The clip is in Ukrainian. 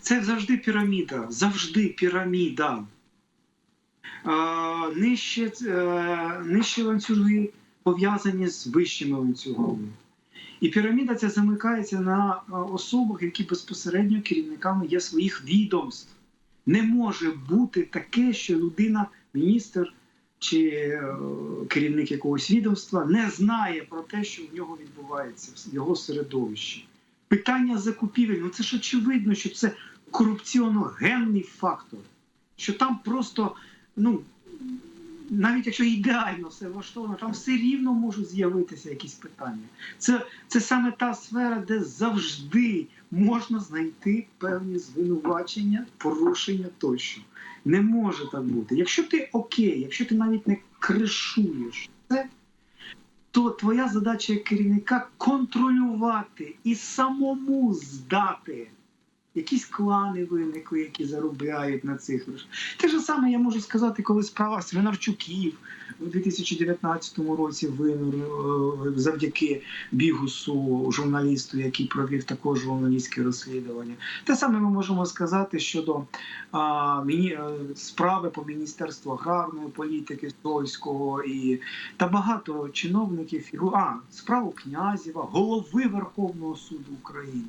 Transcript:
Це завжди піраміда, завжди піраміда. Е, нижче, е, нижчі ланцюги пов'язані з вищими ланцюгами. І піраміда ця замикається на е, особах, які безпосередньо керівниками є своїх відомств. Не може бути таке, що людина, міністр чи е, керівник якогось відомства не знає про те, що в нього відбувається в його середовищі. Питання закупівель, ну це ж очевидно, що це корупціоногенний фактор, що там просто, ну, навіть якщо ідеально все влаштовано, там все рівно можуть з'явитися якісь питання. Це, це саме та сфера, де завжди можна знайти певні звинувачення, порушення тощо. Не може так бути. Якщо ти окей, якщо ти навіть не кришуєш твоя задача як керівника контролювати і самому здати. Якісь клани виникли, які заробляють на цих грошах. Те ж саме я можу сказати, коли справа Свинарчуків у 2019 році винур е, завдяки бігусу журналісту, який провів також журналістське розслідування. Те саме ми можемо сказати щодо а, міні, е, справи по міністерству аграрної політики Сольського і та багато чиновників. фігу- А, справу князєва, голови Верховного суду України.